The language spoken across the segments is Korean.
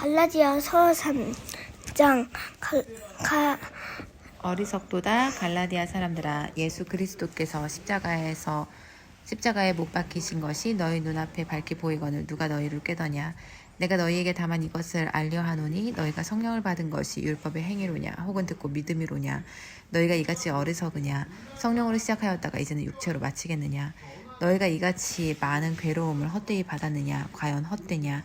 갈라디아서 3장 갈, 가, 어리석도다 갈라디아 사람들아 예수 그리스도께서 십자가에서 십자가에 못 박히신 것이 너희 눈앞에 밝게 보이거늘 누가 너희를 꾀더냐? 내가 너희에게 다만 이것을 알려 하노니 너희가 성령을 받은 것이 율법의 행위로냐 혹은 듣고 믿음이로냐? 너희가 이같이 어리석으냐? 성령으로 시작하였다가 이제는 육체로 마치겠느냐? 너희가 이같이 많은 괴로움을 헛되이 받았느냐? 과연 헛되냐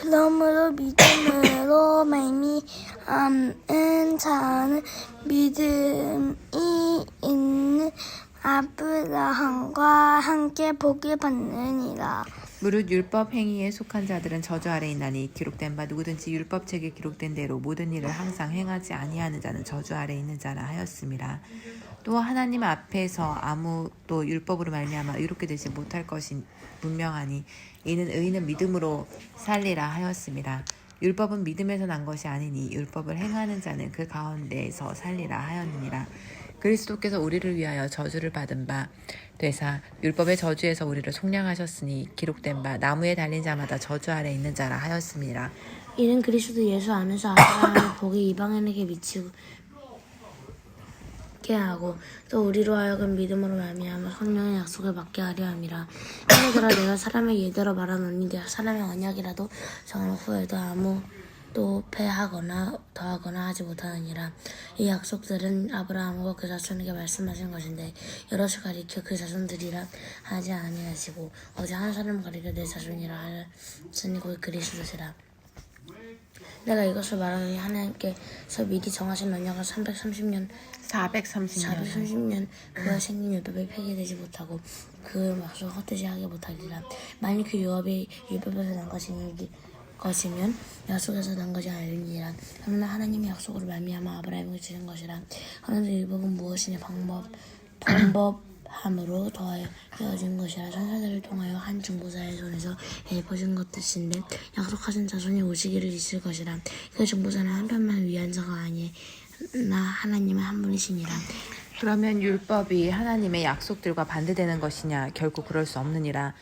그러므로 믿음으로 말미암은 자는 믿음이 있는 아브라함과 함께 복을 받느니라. 무릇 율법 행위에 속한 자들은 저주 아래 있나니 기록된 바 누구든지 율법책에 기록된 대로 모든 일을 항상 행하지 아니하는 자는 저주 아래 있는 자라 하였습니다. 또 하나님 앞에서 아무도 율법으로 말미암아 의롭게 되지 못할 것이 분명하니 이는 의인은 믿음으로 살리라 하였습니다. 율법은 믿음에서 난 것이 아니니 율법을 행하는 자는 그 가운데에서 살리라 하였느니라. 그리스도께서 우리를 위하여 저주를 받은 바 되사 율법의 저주에서 우리를 속량하셨으니 기록된 바 나무에 달린 자마다 저주 아래 있는 자라 하였습니다. 이는 그리스도 예수 안에서 아브라함의 복이 이방인에게 미치 게 하고 또 우리로 하여금 믿음으로 말미암아 성령의 약속을 받게 하려 함이라. 하늘들아 내가 사람의 예대로 말하노니 내가 사람의 언약이라도 정한 후에도 아무도 패하거나 더하거나 하지 못하느니라. 이 약속들은 아브라함과 그 자손에게 말씀하신 것인데 여럿을 가리켜 그 자손들이라 하지 아니하시고 어제 한 사람을 가리켜 내 자손이라 하였으니 곧 그리스도시라 내가 이것을 말하노니 하나님께서 미리 정하신 언약을 330년 430년 430년 그가 생긴 율법이 폐기되지 못하고 그 약속 헛되지 하게 못하리라. 만일 그 율법이 율법에서 난 것이면 것이면 약속에서 난 것이 아니니라. 그러나 하나님의 약속으로 말미암아 아브라함에게 주신 것이라. 그런데 율법은 무엇이냐? 방법 방법 함으로 더하여 되어진 것이라 천사들을 통하여 한 중보자의 손에서 베풀어진 것이신데 약속하신 자손이 오시기를 있을 것이라. 그 중보자는 한 편만 위한 자가 아니나 하나님은 한 분이시니라. 그러면 율법이 하나님의 약속들과 반대되는 것이냐? 결코 그럴 수 없느니라.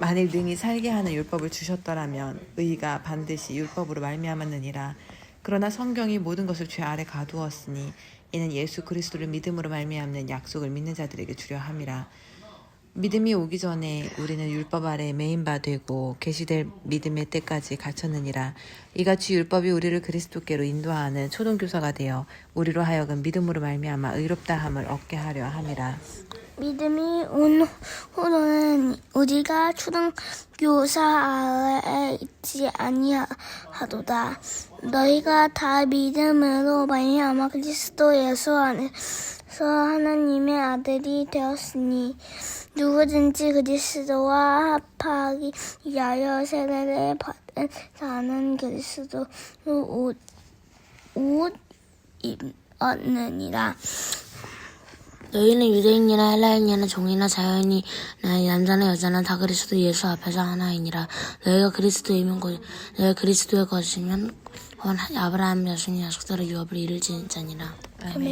만일 능히 살게 하는 율법을 주셨더라면 의가 반드시 율법으로 말미암았느니라 그러나 성경이 모든 것을 죄 아래 가두었으니 이는 예수 그리스도를 믿음으로 말미암는 약속을 믿는 자들에게 주려 함이라. 믿음이 오기 전에 우리는 율법 아래 메인 바 되고 계시될 믿음의 때까지 갇혔느니라. 이같이 율법이 우리를 그리스도께로 인도하는 초등 교사가 되어 우리로 하여금 믿음으로 말미암아 의롭다 함을 얻게 하려 함이라 믿음이 온 후로는 우리가 초등교사 아래에 있지 아니하도다. 너희가 다 믿음으로 말미암아 그리스도 예수 안에서 하나님의 아들이 되었으니 누구든지 그리스도와 합하기 위하여 세례를 받은 자는 그리스도로 옷, 옷 입었느니라. 너희는 유대인이나 헬라인이나 종이나 자연이나 남자나 여자나 다 그리스도 예수 앞에서 하나이니라. 너희가 그리스도이면 곧 너희가 그리스도의 것이면 곧 아브라함 여신이 약속대로 유업을 이룰 자니라. 아멘